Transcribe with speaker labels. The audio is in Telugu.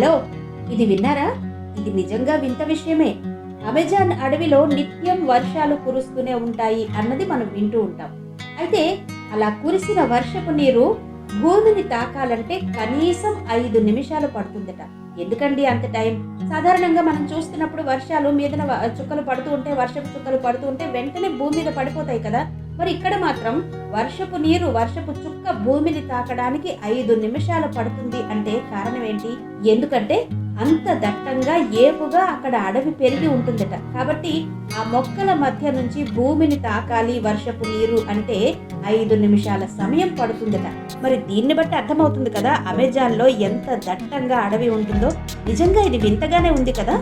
Speaker 1: హలో ఇది విన్నారా? ఇది నిజంగా వింత విషయమే. అమెజాన్ అడవిలో నిత్యం వర్షాలు కురుస్తూనే ఉంటాయి అన్నది మనం వింటూ ఉంటాం. అయితే అలా కురిసిన వర్షపు నీరు భూమిని తాకాలంటే కనీసం ఐదు నిమిషాలు పడుతుందట. ఎందుకండి అంత టైం? సాధారణంగా మనం చూస్తున్నప్పుడు వర్షాలు మీద చుక్కలు పడుతూ ఉంటే వర్షపు చుక్కలు పడుతూ ఉంటే వెంటనే భూమి మీద పడిపోతాయి కదా. మరి ఇక్కడ మాత్రం వర్షపు నీరు వర్షపు చుక్క భూమిని తాకడానికి ఐదు నిమిషాలు పడుతుంది అంటే కారణం ఏంటి? ఎందుకంటే అంత దట్టంగా ఏపుగా అక్కడ అడవి పెరిగి ఉంటుందట. కాబట్టి ఆ మొక్కల మధ్య నుంచి భూమిని తాకాలి వర్షపు నీరు అంటే ఐదు నిమిషాల సమయం పడుతుందట. మరి దీన్ని బట్టి అర్థమవుతుంది కదా అమెజాన్లో ఎంత దట్టంగా అడవి ఉంటుందో. నిజంగా ఇది వింతగానే ఉంది కదా.